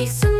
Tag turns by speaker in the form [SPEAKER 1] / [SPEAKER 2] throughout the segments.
[SPEAKER 1] Et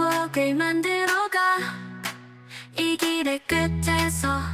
[SPEAKER 1] 추억을 만들어가 이 길의 끝에서